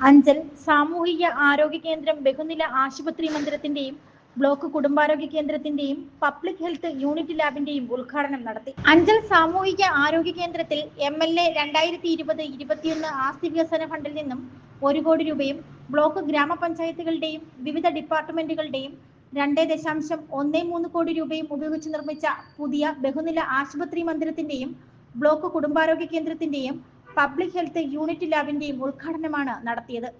അഞ്ചൽ സാമൂഹിക ആരോഗ്യ കേന്ദ്രം ബഹുനില ആശുപത്രി മന്ദിരത്തിന്റെയും ബ്ലോക്ക് കുടുംബാരോഗ്യ കേന്ദ്രത്തിന്റെയും പബ്ലിക് ഹെൽത്ത് യൂണിറ്റ് ലാബിന്റെയും ഉദ്ഘാടനം നടത്തി. അഞ്ചൽ സാമൂഹിക ആരോഗ്യ കേന്ദ്രത്തിൽ എം എൽ എ രണ്ടായിരത്തി ഇരുപത് ഇരുപത്തിയൊന്ന് ആസ്തി വികസന ഫണ്ടിൽ നിന്നും ഒരു കോടി രൂപയും ബ്ലോക്ക് ഗ്രാമപഞ്ചായത്തുകളുടെയും വിവിധ ഡിപ്പാർട്ട്മെന്റുകളുടെയും രണ്ട് ദശാംശം ഒന്ന് മൂന്ന് കോടി രൂപയും ഉപയോഗിച്ച് നിർമ്മിച്ച പുതിയ ബഹുനില ആശുപത്രി മന്ദിരത്തിന്റെയും ബ്ലോക്ക് കുടുംബാരോഗ്യ കേന്ദ്രത്തിന്റെയും പബ്ലിക് ഹെൽത്ത് യൂണിറ്റ് ലാബിന്റെയും ഉദ്ഘാടനമാണ് നടത്തിയത്.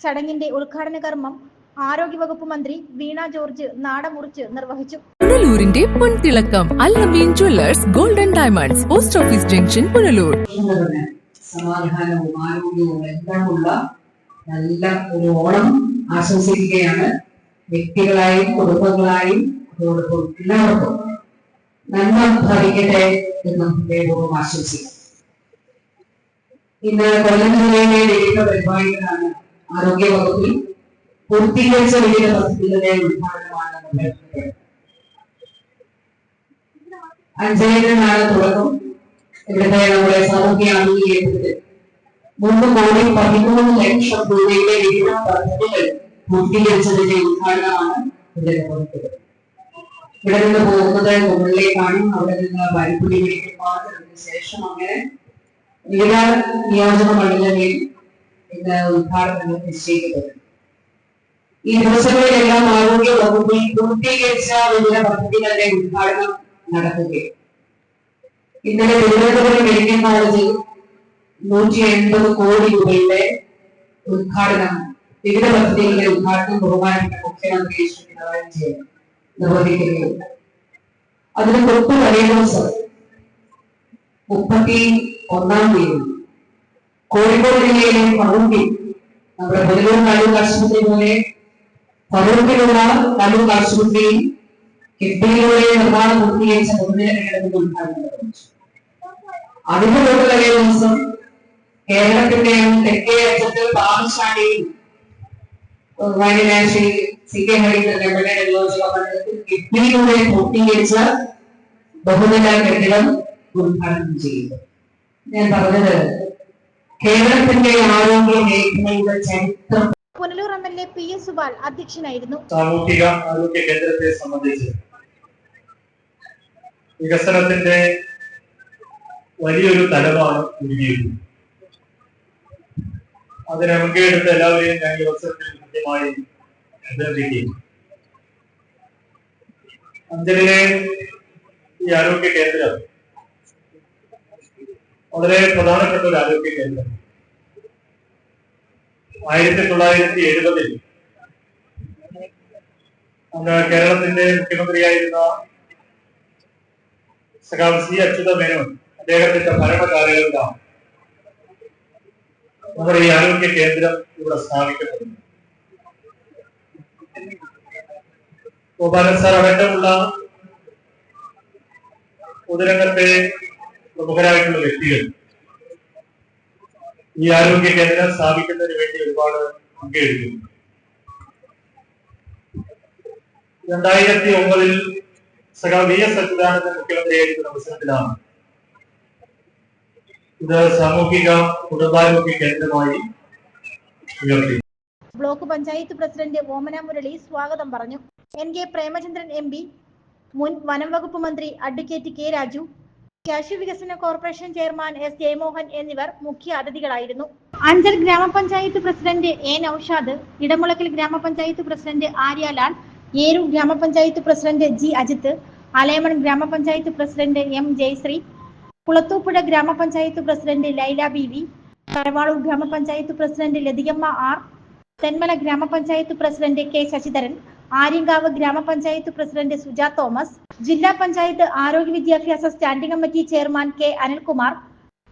ചടങ്ങിന്റെ ഉദ്ഘാടന കർമ്മം ആരോഗ്യവകുപ്പ് മന്ത്രി വീണ ജോർജ് നാടമുറിച്ച് നിർവഹിച്ചു. പുനലൂരിന്റെ പൊൻതിളക്കം Allameen jewellers golden diamonds post office junction Punalur. സമാധാനവും ആരോഗ്യവും എല്ലാമുള്ള നല്ല ഒരു ഓണം ആശംസിക്കുകയാണ്. വ്യക്തികളായും കുടുംബങ്ങളായും അതോടൊപ്പം എല്ലാവർക്കും നന്മ ഭവിക്കട്ടെ എന്ന് ആശംസിക്കാം ആശംസിക്കുന്നു. ഇന്ന് കൊല്ലം ജില്ലയിലെ വിവിധ പരിപാടികളാണ് ആരോഗ്യ വകുപ്പിൽ പൂർത്തീകരിച്ച വിവിധ പദ്ധതികളുടെ ഉദ്ഘാടനമാണ് നടക്കുന്നത് അഞ്ചേഴ് നാളെ തുടക്കം. ഇവിടുത്തെ നമ്മുടെ സാമൂഹ്യ അംഗീകരിച്ചത് മൂന്ന് കോടി പതിമൂന്ന് ലക്ഷം രൂപയുടെ വിവിധ പദ്ധതികൾ പൂർത്തീകരിച്ചതിന്റെ ഉദ്ഘാടനമാണ് ഇവിടെ ഇവിടെ നിന്ന് പോകുന്നത് മുകളിലേക്കാണ്. അവിടെ നിന്ന് പരിപ്പുടി ശേഷം അങ്ങനെ വിവിധ നിയോജക മണ്ഡലങ്ങളിൽ ഇന്ന് ഉദ്ഘാടനങ്ങൾ നിശ്ചയിക്കപ്പെട്ടു. ഈ ദിവസങ്ങളിലെല്ലാം ആരോഗ്യ വകുപ്പിൽ പൂർത്തീകരിച്ച വിവിധ പദ്ധതികളുടെ ഉദ്ഘാടനം നടക്കുകയും ഇന്നലെ തിരുവനന്തപുരം മെഡിക്കൽ കോളേജിൽ നൂറ്റി എൺപത് കോടി രൂപയുടെ ഉദ്ഘാടനം വിവിധ പദ്ധതികളുടെ ഉദ്ഘാടനം ബഹുമാനപ്പെട്ട മുഖ്യമന്ത്രി ശ്രീ പിണറായി വിജയൻ നിർവഹിക്കുകയുണ്ട് അതിന് തൊട്ട് തലേ മുപ്പത്തി ഒന്നാം തീയതി. കോഴിക്കോട് ജില്ലയിലെ പറമ്പിൽ നമ്മുടെ പുനലൂർ താലൂക്ക് ആശുപത്രി പോലെ പറമ്പിലുള്ള താലൂക്ക് ആശുപത്രിയിൽ കിഡ്നിയിലൂടെ നിർമ്മാണം പൂർത്തീകരിച്ച ഉദ്ഘാടനം നിർവഹിച്ചു അതിന്റെ തൊട്ട് തലേ ദിവസം കേരളത്തിന്റെ തെക്കേ അറ്റത്ത് പാറശാലയിൽ Wayanad Shri C K Harichandran M L A കിഡ്നിയിലൂടെ പൂർത്തീകരിച്ച ബഹുനില കെട്ടിടം ഉദ്ഘാടനം ചെയ്യുന്നു ഞാൻ പറഞ്ഞത്. കേരളത്തിന്റെ ആരോഗ്യ മേഖലയുടെ ചരിത്രം Punalur M L A P S Subal അധ്യക്ഷനായിരുന്നു. സാമൂഹിക ആരോഗ്യ കേന്ദ്രത്തെ സംബന്ധിച്ച് വികസനത്തിന്റെ വലിയൊരു തലമാണ് ഒരുങ്ങിയിരുന്നത് അതിനെ മുൻകൈയെടുത്ത എല്ലാവരെയും ഞാൻ ഈ അവസരത്തിൽ കൃത്യമായി അഭിനന്ദിക്കുന്നു അഞ്ചലിലെ ഈ ആരോഗ്യ കേന്ദ്രം വളരെ പ്രധാനപ്പെട്ട ഒരു ആരോഗ്യ കേന്ദ്രം. ആയിരത്തി തൊള്ളായിരത്തി എഴുപതിൽ അന്ന് കേരളത്തിന്റെ മുഖ്യമന്ത്രിയായിരുന്ന സഖാവ് സി അച്യുത മേനോൻ അദ്ദേഹത്തിന്റെ ഭരണകാലങ്ങളിലാണ് നമ്മുടെ ഈ ആരോഗ്യ കേന്ദ്രം ഇവിടെ സ്ഥാപിക്കപ്പെടുന്നു. ഗോപാലൻ സാർ അടക്കമുള്ള പൊതുരംഗത്തെ പ്രമുഖരായിട്ടുള്ള വ്യക്തികൾ. ഈ ആരോഗ്യ കേന്ദ്രം സ്ഥാപിക്കുന്നതിന് വേണ്ടി ഒരുപാട് പങ്കെടുക്കുന്നു. രണ്ടായിരത്തി ഒമ്പതിൽ സഖാ വി എസ് അച്യുതാനന്ദൻ മുഖ്യമന്ത്രിയായിരിക്കുന്ന അവസരത്തിലാണ് ഇത് സാമൂഹിക കുടുംബാരോഗ്യ കേന്ദ്രമായി ഉയർത്തി ബ്ലോക്ക് പഞ്ചായത്ത് പ്രസിഡന്റ് ഓമന മുരളി സ്വാഗതം പറഞ്ഞു. N K Premachandran M P മുൻ വനം വകുപ്പ് മന്ത്രി അഡ്വക്കേറ്റ് കെ രാജു കാശി വികസന കോർപ്പറേഷൻ ചെയർമാൻ എസ് ജയമോഹൻ എന്നിവർ മുഖ്യ അതിഥികളായിരുന്നു. അഞ്ചൽ ഗ്രാമപഞ്ചായത്ത് പ്രസിഡന്റ് എ നൌഷാദ് ഇടമുളക്കൽ ഗ്രാമപഞ്ചായത്ത് പ്രസിഡന്റ് ആര്യാലാൽ ഏരൂർ ഗ്രാമപഞ്ചായത്ത് പ്രസിഡന്റ് ജി അജിത്ത് അലയമൺ ഗ്രാമപഞ്ചായത്ത് പ്രസിഡന്റ് എം ജയശ്രീ കുളത്തൂപ്പുഴ ഗ്രാമപഞ്ചായത്ത് president Laila B V Karavaloor ഗ്രാമപഞ്ചായത്ത് പ്രസിഡന്റ് ലതികമ്മ ആർ തെന്മല ഗ്രാമപഞ്ചായത്ത് പ്രസിഡന്റ് കെ ശശിധരൻ ആര്യങ്കാവ് ഗ്രാമപഞ്ചായത്ത് പ്രസിഡന്റ് സുജാ തോമസ് ജില്ലാ പഞ്ചായത്ത് ആരോഗ്യ വിദ്യാഭ്യാസ standing committee chairman K Anilkumar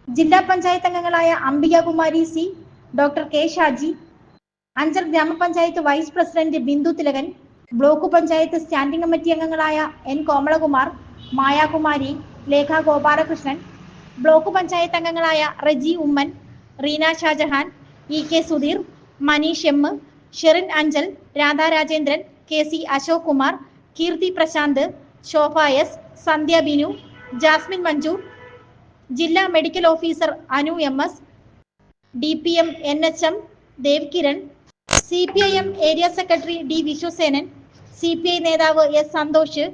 ജില്ലാ പഞ്ചായത്ത് അംഗങ്ങളായ Ambikakumari C doctor K Shaji Anchal ഗ്രാമപഞ്ചായത്ത് vice president Bindu Thilakan block panchayat standing committee അംഗങ്ങളായ എൻ കോമളകുമാർ മായാകുമാരി ലേഖ ഗോപാലകൃഷ്ണൻ ബ്ലോക്ക് പഞ്ചായത്ത് അംഗങ്ങളായ Reji Oommen Reena Shajahan E K Sudheer Maneesh M Sherin Anchal Radha Rajendran K C Ashok Kumar Keerthi Prashanth Shobha S Sandhya Binu Jasmine Manju ജില്ലാ medical officer Anu M S D P M N H M Dev Kiran C P I M area secretary D Viswasenan C P I നേതാവ് S Santhosh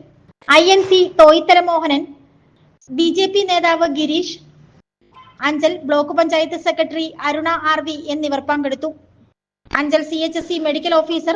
I N C Thoyithala Mohanan B J P നേതാവ് Gireesh Anchal block panchayat secretary Aruna R V എന്നിവർ പങ്കെടുത്തു. Anchal C H S C medical officer